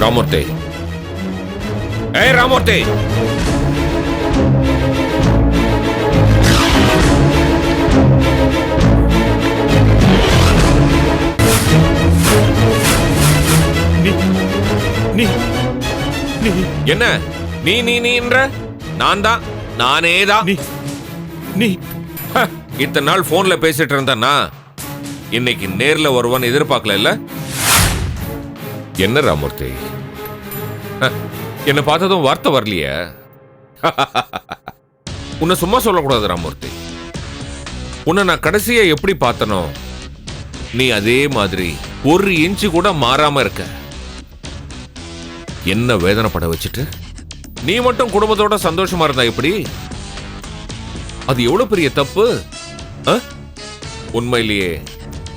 ராமூர்த்தி. ஏய் ராமூர்த்தி! நீ நீ நீ. என்ன? நீ நீ நீன்ற நான் தான். நானே தான். நீ நீ. இத்தனை நாள் போன்ல பேசிட்டு இருந்தேன்னா இன்னைக்கு நேர்ல வருவான்னு எதிர்பார்க்கல இல்ல? என்ன ராமூர்த்தி? என்னை பார்த்ததும் வார்த்தை வரலையே. உன்னை சும்மா சொல்லக்கூடாது ராமூர்த்தி. உன்னை நான் கடைசியா எப்படி பார்த்தனோ நீ அதே மாதிரி ஒரு இன்ச்சு கூட மாறாம இருக்க. என்ன வேதனைப்பட வச்சுட்டு? நீ மட்டும் குடும்பத்தோட சந்தோஷமா இருந்தா எப்படி? அது எவ்வளவு பெரிய தப்பு? உண்மையிலேயே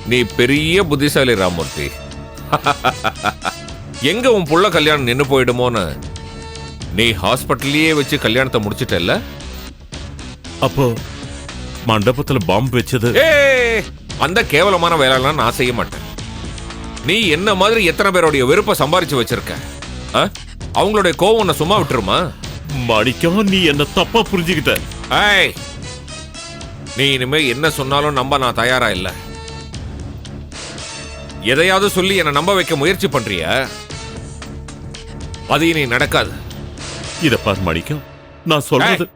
நீ பெரிய புத்திசாலி ராமூர்த்தி. எங்க உன் புள்ள கல்யாணம் நின்னு போயிடுமோன்னு? நீ ஹாஸ்பிட்டல்லயே வச்சு கல்யாணத்தை முடிச்சிட்டல்ல? அப்போ மண்டபத்துல பாம்பு வச்சது. ஏ அந்த கேவலமான வேலையெல்லாம் நான் செய்ய மாட்டேன். நீ என்ன மாதிரி எத்தனை பேருடைய வெறுப்பை சம்பாரிச்சு வச்சிருக்க? ஆ? அவங்களுடைய கோவம் உன்னை சும்மா விட்டுருமா? மாணிக்கம் நீ என்ன தப்பா புரிஞ்சுக்கிட்ட. ஏய் நீ இனிமே என்ன சொன்னாலும் நம்ப நான் தயாரா இல்ல. எதையாவது சொல்லி என்னை நம்ப வைக்க முயற்சி பண்றிய? அது இனி நடக்காது. இத பார் மாணிக்கம் நான் சொல்றது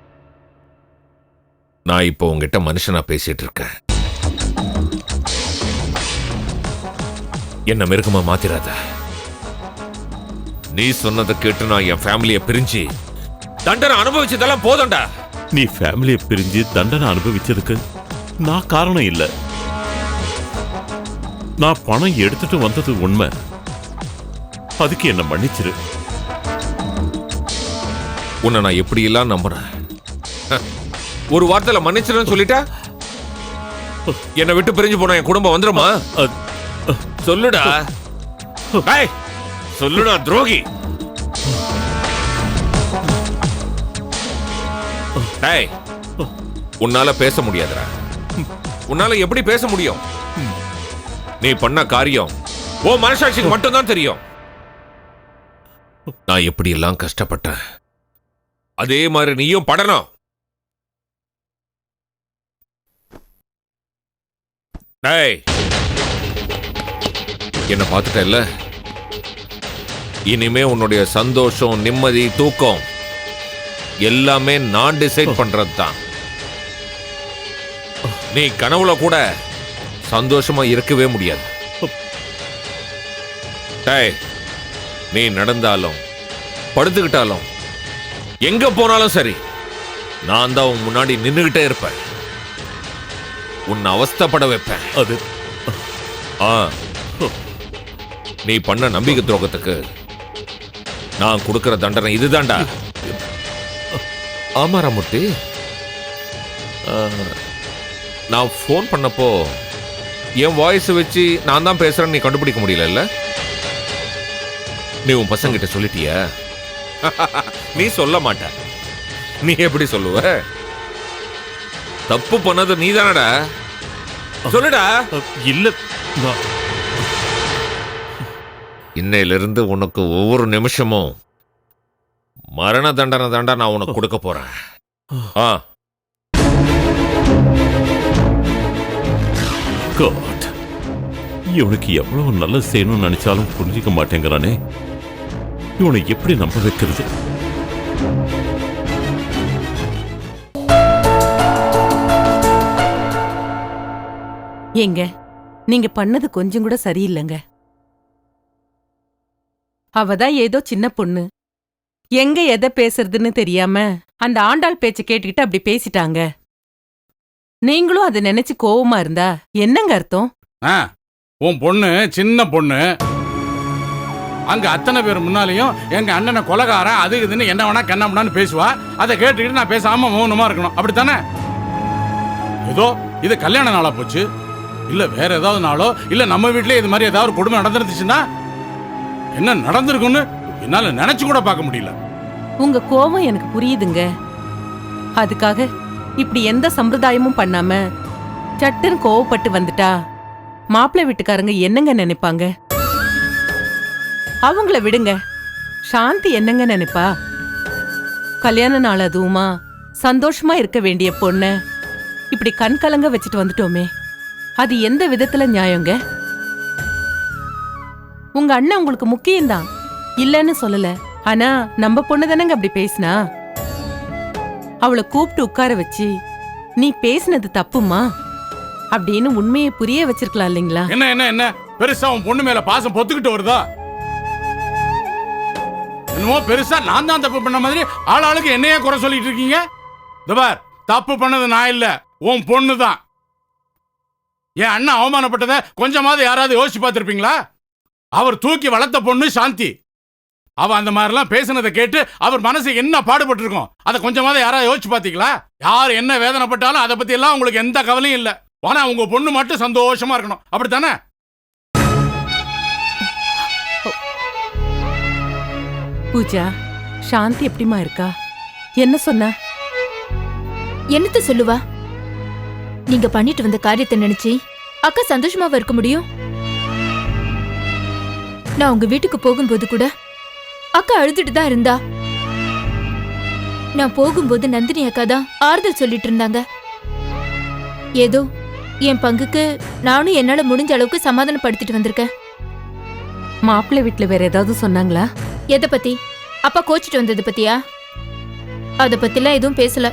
நான் இப்போ உங்ககிட்ட மனுஷனா பேசிட்டு இருக்கேன். என்ன மிருகமா மாத்திராத? நீ சொன்னதை கேட்டு நான் என் ஃபேமிலியை பிரிஞ்சு தண்டனை அனுபவிச்சதெல்லாம் போதும்டா. நீ ஃபேமிலியை பிரிஞ்சு தண்டனை அனுபவிச்சதுக்கு நான் காரணம் இல்ல. நான் பணம் எடுத்துட்டு வந்தது உண்மை. அதுக்கு என்ன மன்னிச்சிரு. உன்னை நான் எப்படி எல்லாம் நம்புறேன் ஒரு வார்த்தையில மன்னிச்சிருன்னு சொல்லிட்டா? என்னை விட்டு பிரிஞ்சு போன என் குடும்பம் வந்துருமா? சொல்லுடா. சொல்லுடா துரோகி. உன்னால பேச முடியாதுடா. உன்னால எப்படி பேச முடியும்? நீ பண்ண காரியம் ஓ மனசாட்சிக்கு மட்டும்தான் தெரியும். நான் எப்படி எல்லாம் கஷ்டப்பட்டேன்? அதே மாதிரி நீயும் படணும். டேய்! என்ன பார்த்துட்டல்ல? இனிமே உன்னுடைய சந்தோஷம் நிம்மதி தூக்கம் எல்லாமே நான் டிசைட் பண்றது தான் நீ கனவுல கூட சந்தோஷமா இருக்கவே முடியாது. டேய்! நீ நடந்தாலும் படுத்துக்கிட்டாலும் எங்க போனாலும் சரி நான் தான் உன் முன்னாடி நின்னுகிட்டே இருப்பேன். உன்னை அவஸ்தைப்பட வைப்பேன். அது. ஆ. நீ பண்ண நம்பிக்கை துரோகத்துக்கு நான் கொடுக்கிற தண்டனை இதுதான்டா. ஆமா ராமூர்த்தி. நான் ஃபோன் பண்ணப்போ என் வாய்ஸ் வச்சு நான் தான் பேசுறேன்னு நீ கண்டுபிடிக்க முடியலல்ல நீ உன் பசங்கிட்ட சொல்லிட்டிய? நீ சொல்ல மாட்ட. நீ எப்படி சொல்லுவ? தப்பு பண்ணது நீ தானடா சொல்லுடா. இல்ல இன்னையிலிருந்து உனக்கு ஒவ்வொரு நிமிஷமும் மரண தண்டனை தாண்டா நான் உனக்கு கொடுக்க போறேன். ஆ. God. இவனுக்கு எவ்வளவு நல்லது செய்யணும்னு நினைச்சாலும் புரிஞ்சுக்க மாட்டேங்கிறானே. இவனை எப்படி நம்ப வைக்கிறது? ஏங்க நீங்க பண்ணது கொஞ்சம் கூட சரியில்லைங்க. அவ தான் ஏதோ சின்ன பொண்ணு. எங்க எதை பேசுறதுன்னு தெரியாம அந்த ஆண்டாள் பேச்ச கேட்டுக்கிட்டு அப்படி பேசிட்டாங்க. நீங்களும் அதை நினைச்சு கோவமா இருந்தா என்னங்க அர்த்தம்? ஆ உன் பொண்ணு சின்ன பொண்ணு அங்கே அத்தனை பேர் முன்னாலேயும் எங்கள் அண்ணனை கொலகாரன் அது இதுன்னு என்ன வேணா கண்ணாமண்ணான்னு பேசுவா. அதை கேட்டுக்கிட்டு நான் பேசாமல் மௌனமாக இருக்கணும். அப்படித்தானே? ஏதோ இது கல்யாண நாளாக போச்சு. இல்லை வேற ஏதாவது நாளோ இல்லை நம்ம வீட்டிலே இது மாதிரி ஏதாவது ஒரு கொடுமை நடந்துருந்துச்சுன்னா? என்ன நடந்திருக்குன்னு என்னால் நினச்சி கூட பார்க்க முடியல. உங்க கோபம் எனக்கு புரியுதுங்க. அதுக்காக இப்படி எந்த சம்பிரதாயமும் பண்ணாம சட்டுன்னு கோவப்பட்டு வந்துட்டா மாப்பிள்ளை வீட்டுக்காரங்க என்னங்க நினைப்பாங்க? அவங்கள விடுங்க. சாந்தி என்னங்க நினைப்பா? கல்யாண நாள் அதுவுமா? சந்தோஷமா இருக்க வேண்டிய பொண்ணு. இப்படி கண் கலங்க வச்சுட்டு வந்துட்டோமே. அது எந்த விதத்துல நியாயங்க? உங்க அண்ணன் உங்களுக்கு முக்கியம்தான். இல்லன்னு சொல்லல. ஆனா நம்ம பொண்ணு தானங்க அப்படி பேசினா? அவளை கூப்பிட்டு உட்கார வச்சு நீ பேசினது தப்புமா? அப்படின்னு உண்மையை புரிய வச்சிருக்கலாம் இல்லைங்களா? என்ன என்ன என்ன? பெருசா உன் பொண்ணு மேல பாசம் பொத்துக்கிட்டு வருதா? என்னமோ பெருசா நான் தான் தப்பு பண்ண மாதிரி ஆளாளுக்கு என்னையே குறை சொல்லிட்டு இருக்கீங்க? இந்த தப்பு பண்ணது நான் இல்ல உன் பொண்ணு தான். என் அண்ணன் அவமானப்பட்டதை கொஞ்சமாவது யாராவது யோசிச்சு பார்த்துருப்பீங்களா? அவர் தூக்கி வளர்த்த பொண்ணு சாந்தி. அவ அந்த மாதிரிலாம் பேசுனதை கேட்டு அவர் மனசு என்ன பாடுபட்டிருக்கோம்? அதை கொஞ்சமாவது யாராவது யோசிச்சு பார்த்தீங்களா யார் என்ன வேதனைப்பட்டாலும் அதை பத்தி எல்லாம் உங்களுக்கு எந்த கவலையும் இல்லை. ஆனா உங்க பொண்ணு மட்டும் சந்தோஷமா இருக்கணும். அப்படித்தானே? பூஜா சாந்தி எப்படிமா இருக்கா? என்ன சொன்ன? என்னத்த சொல்லுவா? நீங்க பண்ணிட்டு வந்த காரியத்தை நினைச்சு அக்கா சந்தோஷமாவா இருக்க முடியும்? நான் உங்க வீட்டுக்கு போகும்போது கூட அக்கா அழுதுட்டு தான் இருந்தா. நான் போகும்போது நந்தினி அக்கா தான் ஆறுதல் சொல்லிட்டு இருந்தாங்க. ஏதோ என் பங்குக்கு நானும் என்னால முடிஞ்ச அளவுக்கு சமாதானப்படுத்திட்டு வந்திருக்கேன். மாப்பிள்ளை வீட்ல வேற ஏதாவது சொன்னாங்களா? எதை பத்தி? அப்பா கோச்சிட்டு வந்தது பத்தியா? அத பத்திலாம் எதுவும் பேசல.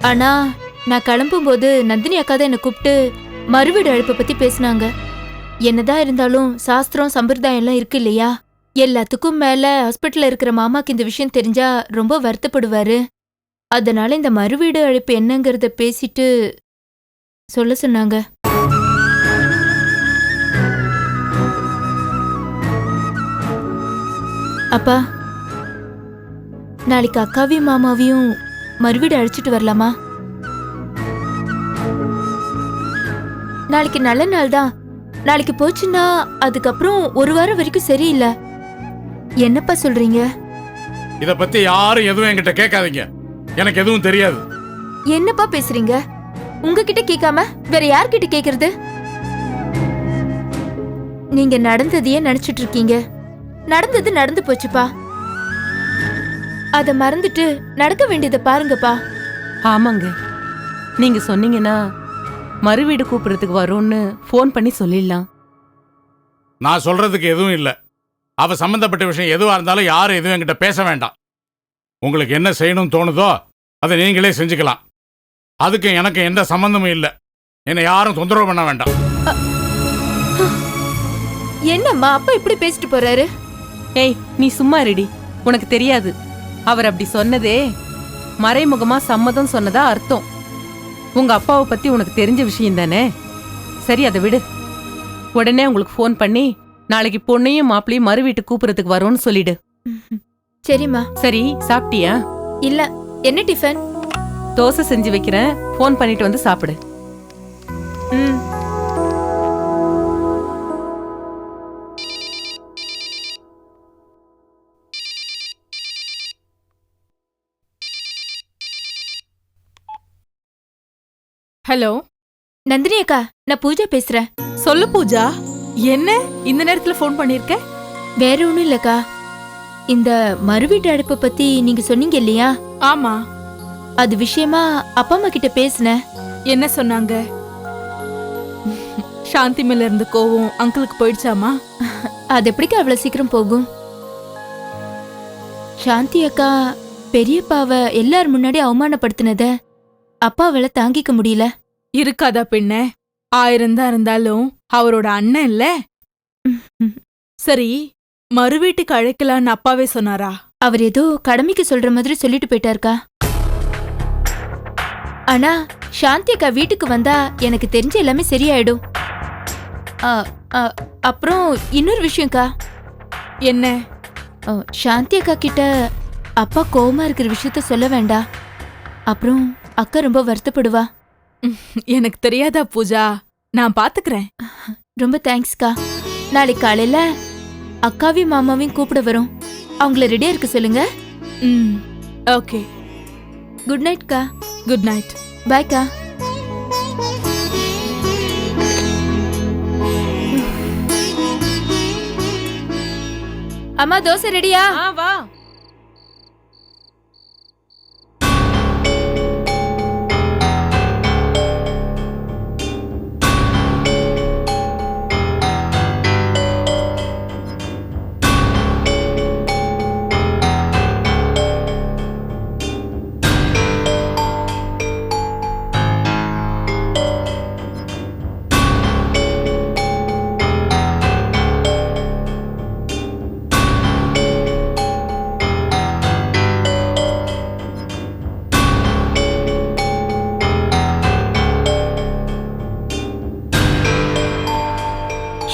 ஆனா நான் கிளம்பும்போது நந்தினி அக்கா தான் என்னை கூப்பிட்டு மறுவீடு அழைப்பை பத்தி பேசினாங்க. என்னதான் இருந்தாலும் சாஸ்திரம் சம்பிரதாயம் எல்லாம் இருக்கு இல்லையா? எல்லாத்துக்கும் மேல ஹாஸ்பிட்டல்ல இருக்கிற மாமாக்கு இந்த விஷயம் தெரிஞ்சா ரொம்ப வருத்தப்படுவாரு. அதனால இந்த மறுவீடு அழைப்பு என்னங்கறத பேசிட்டு சொல்ல சொன்னாங்க. அப்பா நாளைக்கு அக்காவையும் மாமாவையும் மறுவீடு அழைச்சிட்டு வரலாமா? நாளைக்கு நல்ல நாள் தான். நாளைக்கு போச்சுன்னா அதுக்கப்புறம் ஒரு வாரம் வரைக்கும் சரியில்லை. என்னப்பா சொல்றீங்க? இத பத்தி யாரும் எதுவும் என்கிட்ட கேட்காதீங்க. எனக்கு எதுவும் தெரியாது. என்னப்பா பேசுறீங்க? உங்ககிட்ட கேட்காம வேற யார்கிட்ட கேக்குறது நீங்க நடந்ததையே நினைச்சிட்டு இருக்கீங்க. நடந்தது நடந்து போச்சுப்பா. அத மறந்துட்டு நடக்க வேண்டியதை பாருங்கப்பா. ஆமாங்க. நீங்க சொன்னீங்கன்னா மறுவீடு கூப்பிடுறதுக்கு வரோன்னு ஃபோன் பண்ணி சொல்லிடலாம். நான் சொல்றதுக்கு எதுவும் இல்ல. அவ சம்பந்தப்பட்ட விஷயம் எதுவா இருந்தாலும் யாரும் எதுவும் என்கிட்ட பேச வேண்டாம். உங்களுக்கு என்ன செய்யணும்னு தோணுதோ அதை நீங்களே செஞ்சுக்கலாம். அதுக்கு எனக்கு எந்த சம்பந்தமும் இல்லை. என்னை யாரும் தொந்தரவு பண்ண வேண்டாம். என்னம்மா அப்பா இப்படி பேசிட்டு போறாரு? ஏய் நீ சும்மா ரெடி உனக்கு தெரியாது. அவர் அப்படி சொன்னதே மறைமுகமா சம்மதம் சொன்னதா அர்த்தம். உங்க அப்பாவை பத்தி உனக்கு தெரிஞ்ச விஷயம் தானே? சரி அதை விடு. உடனே உங்களுக்கு ஃபோன் பண்ணி நாளைக்கு பொண்ணையும் மாப்பிளையும் மறு வீட்டுக்கு கூப்பிடுறதுக்கு வரோன்னு சொல்லிடு. சரிம்மா. சரி சாப்பிட்டியா? இல்ல என்ன டிஃபன்? தோசை செஞ்சு வைக்கிறேன். ஃபோன் பண்ணிட்டு வந்து சாப்பிடு. ம். ஹலோ? நந்தினி அக்கா நான் பூஜா பேசுறேன். சொல்லு பூஜா என்ன இந்த நேரத்துல ஃபோன் பண்ணிருக்க? வேற ஒண்ணும் இல்லக்கா. இந்த மறுவீட்டு அழைப்பை பத்தி நீங்க சொன்னீங்க இல்லையா? ஆமா. அது விஷயமா அப்பா அம்மா கிட்ட பேசினேன். என்ன சொன்னாங்க? சாந்தி மேல இருந்து கோவம் அங்கிளுக்கு போயிடுச்சாமா? அது எப்படிக்கா அவ்வளவு சீக்கிரம் போகும்? சாந்தி அக்கா பெரியப்பாவ எல்லார் முன்னாடி அவமானப்படுத்தினத அப்பாவால தாங்கிக்க முடியல. இருக்காதா பின்ன ஆயிரம் தான் இருந்தாலும் அவரோட அண்ணன் இல்ல? சரி மறு வீட்டுக்கு அழைக்கலான்னு அப்பாவே சொன்னாரா? அவர் ஏதோ கடமைக்கு சொல்ற மாதிரி சொல்லிட்டு போயிட்டாருக்கா. ஆனா சாந்தி அக்கா வீட்டுக்கு வந்தா எனக்கு தெரிஞ்ச எல்லாமே சரியாயிடும். ஆ, ஆ, அப்புறம் இன்னொரு விஷயம்க்கா. என்ன? ஆ, சாந்தி அக்கா கிட்ட அப்பா கோவமா இருக்கிற விஷயத்த சொல்ல வேண்டாம். அப்புறம் அக்கா ரொம்ப வருத்தப்படுவா. எனக்கு தெரியாதா பூஜா? நான் பாத்துக்கிறேன். ரொம்ப தேங்க்ஸ்க்கா. நாளைக்கு காலையில அக்காவையும் மாமாவையும் கூப்பிட வரோம். அவங்கள ரெடியா இருக்க சொல்லுங்க. ம் ஓகே. குட் நைட்க்கா குட் நைட் பாய்க்கா அம்மா தோசை ரெடியா ஆ வா.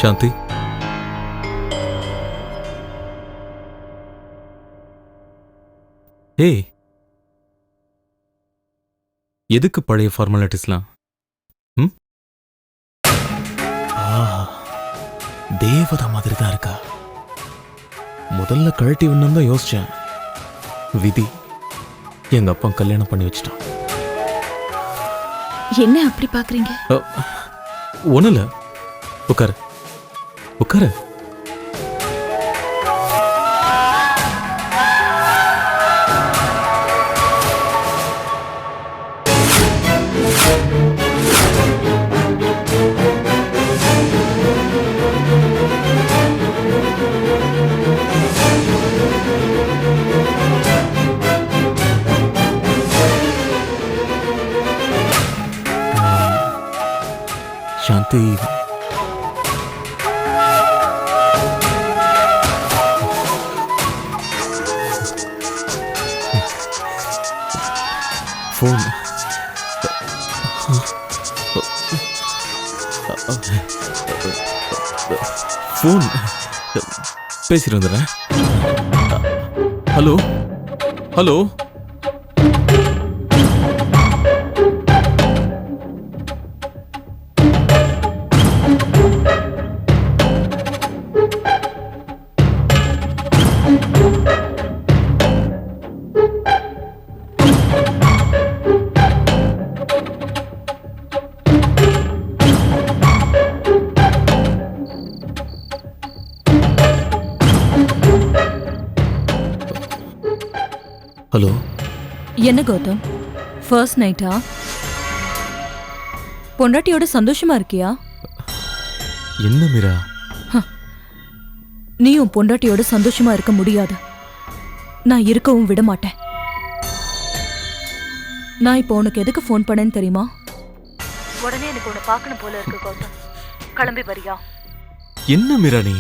சாந்தி ஏய் எதுக்கு பழைய ஃபார்மாலிட்டிஸ்லாம் ம் ஆ, தேவதா மாதிரி தான் இருக்கா முதல்ல கழட்டி விடணும் தான் யோசிச்சேன் விதி எங்க அப்பா கல்யாணம் பண்ணி வச்சிட்டான் என்ன அப்படி பாக்குறீங்க ஒன்றும் இல்லை உட்காரு உட்காரு. சாந்தி ஃபோன் பேசிட்டு வந்துடுறேன். ஹலோ? ஹலோ? என்ன கௌதம்? ஃபர்ஸ்ட் நைட்டா பொண்டாட்டியோட சந்தோஷமா இருக்கியா? என்ன மீரா? நீயும் பொண்டாட்டியோட சந்தோஷமா இருக்க முடியாது. நான் இருக்கவும் விட மாட்டேன். நான் இப்போ உனக்கு எதுக்கு ஃபோன் பண்ணேன்னு தெரியுமா? உடனே எனக்கு உன்னை பார்க்கணும் போல இருக்கு கௌதம். கிளம்பி வரியா? என்ன மீரா நீ?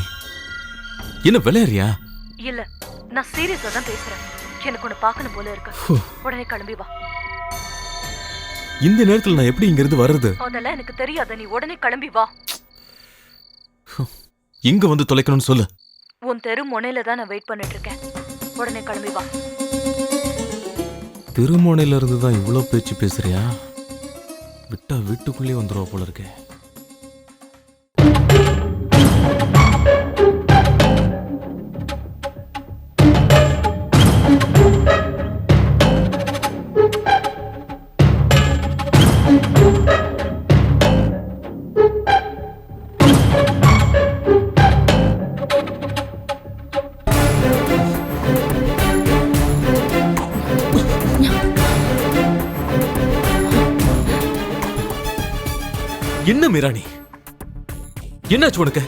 என்ன விளையாறியா இல்ல நான் சீரியஸா தான் பேசுறேன். எனக்கு உன்னை பார்க்கணும் போல இருக்கு. உடனே கிளம்பி வா. இந்த நேரத்தில் நான் எப்படி இங்கிருந்து வர்றது? அதெல்லாம் எனக்கு தெரியாது. நீ உடனே கிளம்பி வா. இங்க வந்து தொலைக்கணும்னு சொல்லு. உன் தெரு முனையில தான் நான் வெயிட் பண்ணிட்டு இருக்கேன். உடனே கிளம்பி வா. திருமோனையில இருந்து தான் இவ்வளோ பேச்சு பேசுறியா? விட்டா வீட்டுக்குள்ளேயே வந்துருவா போல இருக்கே. என்ன மீரா நீ என்னாச்சு உனக்கு?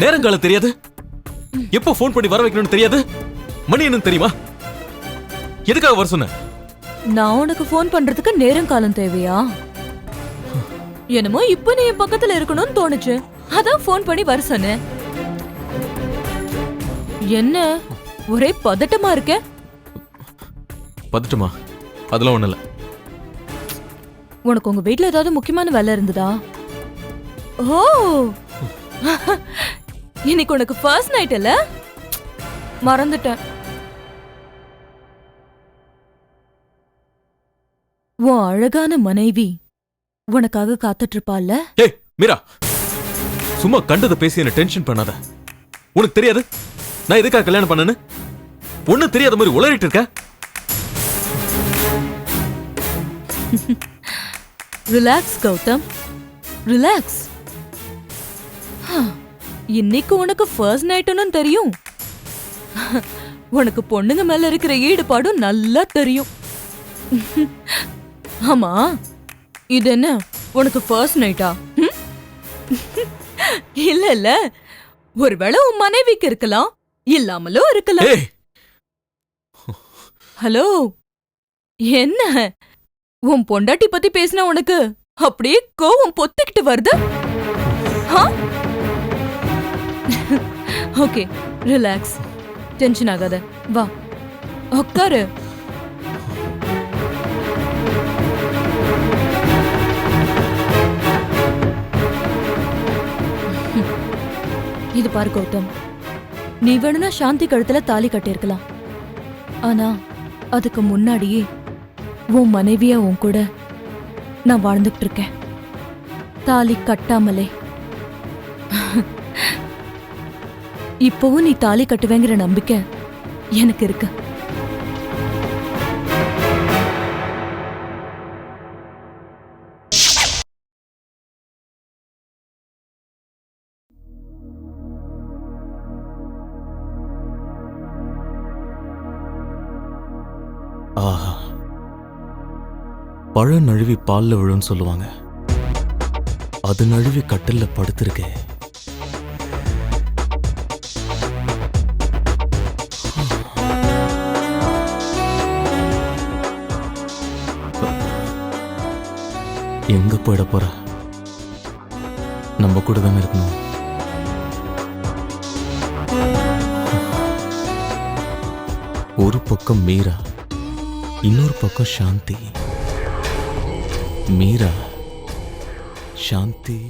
நேரங்காலம் தெரியாது? எப்போ ஃபோன் பண்ணி வர வைக்கணும்னு தெரியாது? மணி என்னன்னு தெரியுமா? எதுக்காக வர சொன்ன? நான் உனக்கு ஃபோன் பண்றதுக்கு நேரம் காலம் தேவையா? என்னமோ இப்ப நீ என் பக்கத்துல இருக்கணும்னு தோணுச்சு. அதான் ஃபோன் பண்ணி வர சொன்னேன் என்ன? ஒரே பதட்டமா இருக்க? பதட்டுமா? அதெல்லாம் ஒண்ணும் இல்ல. உனக்கு உங்க வீட்ல ஏதாவது முக்கியமான வேலை இருந்ததா? ஓ! இன்னைக்கு உனக்கு ஃபர்ஸ்ட் நைட் இல்ல? மறந்துட்டேன். உன் அழகான மனைவி உனக்காக காத்துட்டு இருப்பாள்ல ஏய் மீரா! சும்மா கண்டதை பேசி என்ன டென்ஷன் பண்ணாத. உனக்கு தெரியாது? நான் எதுக்காக கல்யாணம் பண்ணேன்னு? ஒண்ணு தெரியாத மாதிரி உளறிட்டு இருக்க? ரிலாக்ஸ் கௌதம் ரிலாக்ஸ் இன்னைக்கு உனக்கு ஃபர்ஸ்ட் நைட்டுன்னு தெரியும். உனக்கு பொண்ணுங்க மேல இருக்கிற ஈடுபாடும் நல்லா தெரியும். ஆமா. இது என்ன? உனக்கு ஃபர்ஸ்ட் நைட்டா? இல்ல இல்ல. ஒருவேளை உன் மனைவிக்கு இருக்கலாம். இல்லாமலும் இருக்கலாம். ஹலோ என்ன? உன் பொண்டாட்டி பத்தி பேசின உனக்கு அப்படியே கோவம் பொத்திக்கிட்டு வருது? ஓகே ரிலாக்ஸ் டென்ஷன் ஆகாத. வா. உட்காரு இது பாரு கௌதம். நீ வேணும்னா சாந்தி கழுத்துல தாலி கட்டியிருக்கலாம். ஆனா அதுக்கு முன்னாடியே உன் மனைவியா உன் கூட நான் வாழ்ந்துட்டு இருக்கேன் தாலி கட்டாமலே. இப்பவும் நீ தாலி கட்டுவேங்கிற நம்பிக்கை எனக்கு இருக்கு. பழம் நழுவி பால்ல விழுன்னு சொல்லுவாங்க. அது நழுவி கட்டில்ல படுத்திருக்கே. எங்க போயிட போற? நம்ம கூட தானே இருக்கணும். ஒரு பக்கம் மீரா இன்னொரு பக்கம் சாந்தி. மீரா சாந்தி